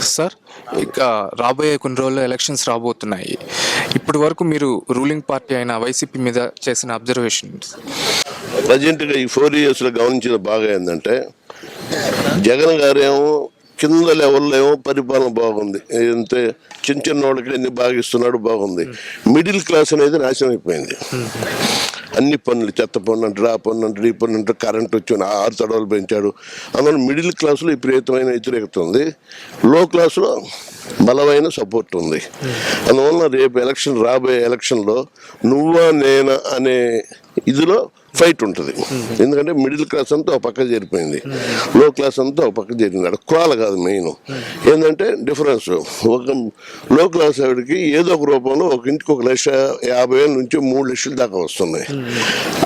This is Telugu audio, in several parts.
సార్ ఇక రాబోయే కొన్ని రోజుల్లో ఎలక్షన్స్ రాబోతున్నాయి. ఇప్పటి వరకు మీరు రూలింగ్ పార్టీ అయిన వైసీపీ మీద చేసిన అబ్జర్వేషన్ ప్రజెంట్గా ఈ ఫోర్ ఇయర్స్లో గమనించిన బాగా ఏంటంటే జగన్ గారేమో కింద లెవెల్లో ఏమో పరిపాలన బాగుంది. అంటే చిన్న చిన్న వాళ్ళకి అన్ని బాగా ఇస్తున్నాడు బాగుంది. మిడిల్ క్లాస్ అనేది నాశనం అయిపోయింది. అన్ని పనులు చెత్త పన్ను అంటాడు ఆ పన్ను అంటాడు ఈ పన్ను అంటాడు కరెంట్ వచ్చి ఆరు తడవలు పెంచాడు. అందువల్ల మిడిల్ క్లాస్లో విపరీతమైన వ్యతిరేకత ఉంది. లో క్లాస్లో బలమైన సపోర్ట్ ఉంది. అందువల్ల రేపు ఎలక్షన్ రాబోయే ఎలక్షన్లో నువ్వా నేనా అనే ఇదిలో ఫైట్ ఉంటుంది. ఎందుకంటే మిడిల్ క్లాస్ అంతా ఒక పక్క చేరిపోయింది. లో క్లాస్ అంతా ఒక పక్క చేరింది. అక్కడ కులాలు కాదు మెయిన్. ఏంటంటే డిఫరెన్స్. ఒక లో క్లాస్ ఆవిడకి ఏదో ఒక రూపంలో ఒక ఇంటికి ఒక లక్ష యాభై వేల నుంచి మూడు లక్షల దాకా వస్తున్నాయి.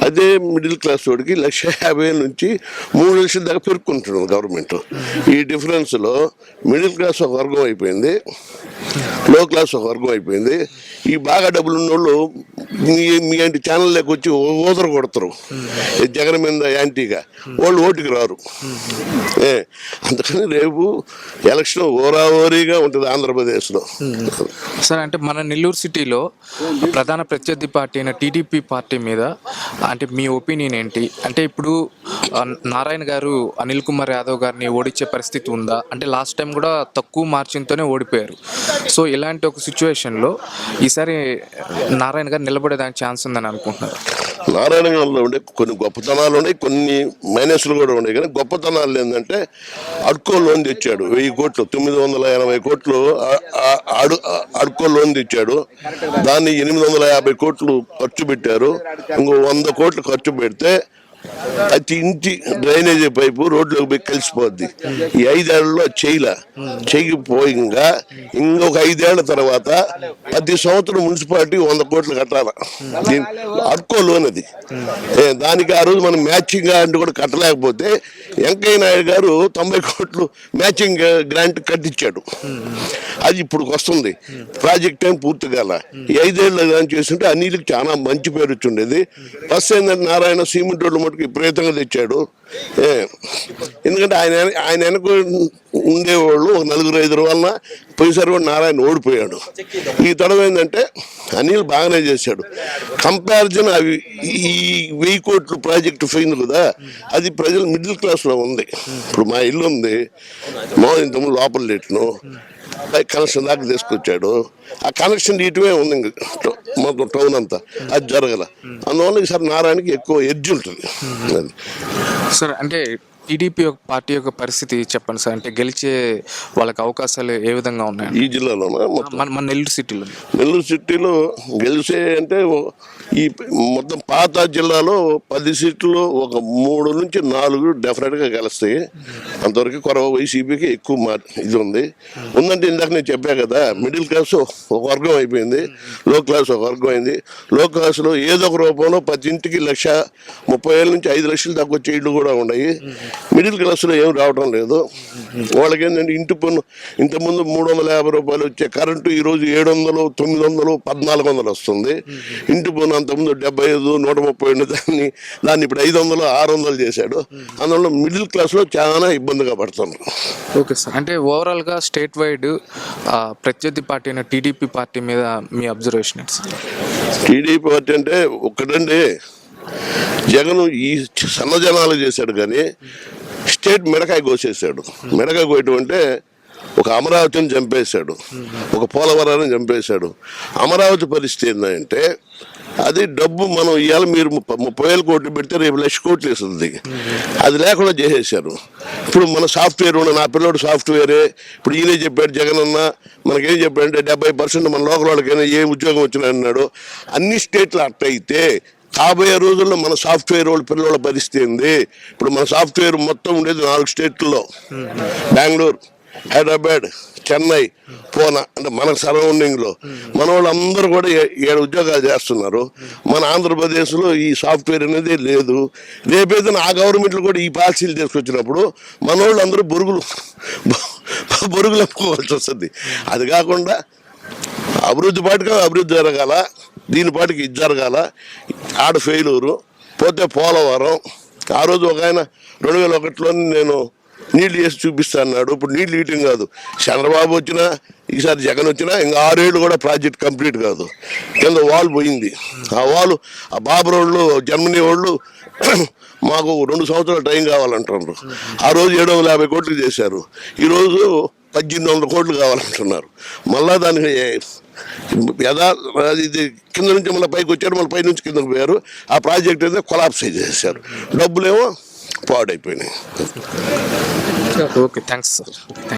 అదే మిడిల్ క్లాస్ వాడికి లక్ష యాభై వేల నుంచి మూడు లక్షల దాకా పెరుక్కుంటున్నారు గవర్నమెంట్. ఈ డిఫరెన్స్లో మిడిల్ క్లాస్ ఒక వర్గం అయిపోయింది. లో క్లాస్ ఒక వర్గం అయిపోయింది. ఈ బాగా డబ్బులు ఉన్నోళ్ళు మీ మీ అంటే ఛానల్లోకి వచ్చి ఓదర కొడతారు. జగన్ మీద యాంటీగా. వాళ్ళు ఓటుకి రారు. ఏ అందుకని రేపు ఎలక్షన్ ఓరాఓరీగా ఉంటుంది ఆంధ్రప్రదేశ్లో. సార్ అంటే మన నెల్లూరు సిటీలో ప్రధాన ప్రత్యర్థి పార్టీ అయిన టీడీపీ పార్టీ మీద అంటే మీ ఒపీనియన్ ఏంటి? అంటే ఇప్పుడు నారాయణ గారు అనిల్ కుమార్ యాదవ్ గారిని ఓడించే పరిస్థితి ఉందా? అంటే లాస్ట్ టైం కూడా తక్కువ మార్జిన్తోనే ఓడిపోయారు. సో ఇలాంటి ఒక సిచ్యువేషన్లో ఈసారి నారాయణ గారు నిలబడేదానికి ఛాన్స్ ఉందని అనుకుంటున్నారు. నారాయణ గారిలో ఉండే కొన్ని గొప్పతనాలు ఉన్నాయి కొన్ని మైనస్లు కూడా ఉన్నాయి. కానీ గొప్పతనాలు ఏంటంటే అడ్కో లోన్ తెచ్చాడు. వెయ్యి కోట్లు తొమ్మిది వందల ఎనభై కోట్లు అడు అడ్కో లోన్ తెచ్చాడు. దాన్ని ఎనిమిది వందల యాభై కోట్లు ఖర్చు పెట్టారు. ఇంకో వంద కోట్లు ఖర్చు పెడితే అది ఇంటి డ్రైనేజీ పైపు రోడ్లోకి పోయి కలిసిపోద్ది. ఈ ఐదేళ్ళలో చేయల. చేయకపోయింగా ఇంకొక ఐదేళ్ళ తర్వాత ప్రతి సంవత్సరం మున్సిపాలిటీ వంద కోట్లు కట్టాల. దీని అడ్కో లోన్ అది. ఏ, దానికి ఆ రోజు మనం మ్యాచింగ్ గ్రాంట్ కూడా కట్టలేకపోతే వెంకయ్య నాయుడు గారు తొంభై కోట్లు మ్యాచింగ్ గ్రాంట్ కట్టించాడు. అది ఇప్పుడు వస్తుంది. ప్రాజెక్ట్ ఏం పూర్తి కాల. ఈ ఐదేళ్ళు దాని చేస్తుంటే ఆ చాలా మంచి పేరు వచ్చి ఉండేది ప్లస్ ఏంటంటే నారాయణ సిమెంట్ రోడ్లు విపరీతంగా తెచ్చాడు. ఎందుకంటే ఆయన ఆయన వెనక ఉండేవాళ్ళు ఒక నలుగురు ఐదు వలన పోయిసారి కూడా నారాయణ ఓడిపోయాడు. ఈ తడవ ఏంటంటే అనిల్ బాగానే చేశాడు. కంపారిజన్ అవి ఈ వెయ్యి కోట్లు ప్రాజెక్టు పోయింది కదా అది ప్రజలు మిడిల్ క్లాస్లో ఉంది. ఇప్పుడు మా ఇల్లు ఉంది మా ఇంతకుముందు లోపల లేట్ను కనెక్షన్ దాకా తీసుకొచ్చాడు. ఆ కనెక్షన్ ఇటువే ఉంది మొత్తం టౌన్ అంతా. అది జరగల. అందువల్ల ఈసారి నారాయణకి ఎక్కువ ఎడ్జ్ ఉంటుంది. సార్ అంటే టీడీపీ పార్టీ యొక్క పరిస్థితి చెప్పండి సార్. అంటే గెలిచే వాళ్ళకి అవకాశాలు ఏ విధంగా ఉన్నాయి? ఈ జిల్లాలోన మొత్తం? మన మన నెల్లూరు సిటీలో. నెల్లూరు సిటీలో గెలిచే అంటే ఈ మొత్తం పాత జిల్లాలో పది సీట్లు ఒక మూడు నుంచి నాలుగు డెఫినెట్గా గెలుస్తాయి. అంతవరకు కొరవ వైసీపీకి ఎక్కువ మా ఇది ఉంది. ఉందంటే ఇందాక నేను చెప్పా కదా మిడిల్ క్లాస్ ఒక వర్గం అయిపోయింది లో క్లాస్ ఒక వర్గం అయింది. లో క్లాస్లో ఏదో ఒక రూపంలో ప్రతి ఇంటికి లక్ష ముప్పై వేల నుంచి ఐదు లక్షలు దాకా వచ్చే ఇళ్ళు కూడా ఉన్నాయి. మిడిల్ క్లాస్లో ఏం రావడం లేదు. వాళ్ళకి ఏంటంటే ఇంటి పన్ను ఇంతకుముందు మూడు వందల యాభై రూపాయలు వచ్చే కరెంటు ఈ రోజు ఏడు వందలు తొమ్మిది వందలు పద్నాలుగు వందలు వస్తుంది. ఇంటి పన్ను అంతకుముందు డెబ్బై ఐదు నూట ముప్పై ఉండే దాన్ని దాన్ని ఇప్పుడు ఐదు వందలు ఆరు వందలు చేశాడు. అందువల్ల మిడిల్ క్లాస్లో చాలా ఇబ్బందిగా పడుతున్నారు. Okay sir. అంటే ఓవరాల్గా స్టేట్ వైడ్ ప్రత్యర్థి పార్టీ అయిన టీడీపీ పార్టీ మీద మీ అబ్జర్వేషన్ టీడీపీ పార్టీ అంటే ఒక్కటండి. జగన్ ఈ సన్నజనాలు చేశాడు కానీ స్టేట్ మిడకాయ కోసేసాడు మిడకాయ కోయటం అంటే ఒక అమరావతిని చంపేశాడు. ఒక పోలవరాన్ని చంపేశాడు. అమరావతి పరిస్థితి ఏంటంటే అది డబ్బు మనం ఇవాళ మీరు ముప్పై వేల కోట్లు పెడితే రేపు లక్ష కోట్లు వేస్తుంది. అది లేకుండా చేసేసారు ఇప్పుడు మన సాఫ్ట్వేర్ ఉన్న నా పిల్లోడు సాఫ్ట్వేరే. ఇప్పుడు ఈయనే చెప్పాడు జగన్ అన్న మనకేం చెప్పాడంటే డెబ్బై పర్సెంట్ మన లోకల్ వాళ్ళకైనా ఏ ఉద్యోగం వచ్చినా అన్నాడు. అన్ని స్టేట్లు అట్టయితే కాబోయే రోజుల్లో మన సాఫ్ట్వేర్ వాళ్ళ పిల్లల పరిస్థితి ఏంది? ఇప్పుడు మన సాఫ్ట్వేర్ మొత్తం ఉండేది నాలుగు స్టేట్లలో. బెంగళూరు హైదరాబాద్ చెన్నై పూనా అంటే మన సరౌండింగ్లో. మన వాళ్ళందరూ కూడా ఏడు ఉద్యోగాలు చేస్తున్నారు. మన ఆంధ్రప్రదేశ్లో ఈ సాఫ్ట్వేర్ అనేది లేదు. రేపేదైనా ఆ గవర్నమెంట్లు కూడా ఈ పాలసీలు తీసుకొచ్చినప్పుడు మన వాళ్ళు అందరూ బొరుగులు బొరుగులు అప్పుకోవాల్సి వస్తుంది. అది కాకుండా అభివృద్ధి పాటుగా అభివృద్ధి జరగాల. దీని పాటికి ఇది జరగాల. ఆడ ఫెయిలూరు. పోతే పోలవరం. ఆ రోజు ఒక ఆయన రెండు వేల ఒకటిలో నేను నీళ్ళు వేసి చూపిస్తా అన్నాడు. ఇప్పుడు నీళ్ళు ఇవ్వటం కాదు. చంద్రబాబు వచ్చినా ఈసారి జగన్ వచ్చినా ఇంకా ఆరేళ్ళు కూడా ప్రాజెక్ట్ కంప్లీట్ కాదు. కింద వాల్ పోయింది. ఆ వాల్ ఆ బాబు రోడ్లు జర్మనీ వాళ్ళు మాకు రెండు సంవత్సరాలు టైం కావాలంటున్నారు. ఆ రోజు ఏడు వందల యాభై కోట్లు చేశారు. ఈరోజు పద్దెనిమిది వందల కోట్లు కావాలంటున్నారు. మళ్ళా దానికి యథా ఇది కింద నుంచి మళ్ళీ పైకి వచ్చారు మళ్ళీ పై నుంచి కిందకు పోయారు. ఆ ప్రాజెక్ట్ అయితే కొలాప్స్ చేసేసారు. డబ్బులేమో పాడైపోయినాయి. Okay thanks sir.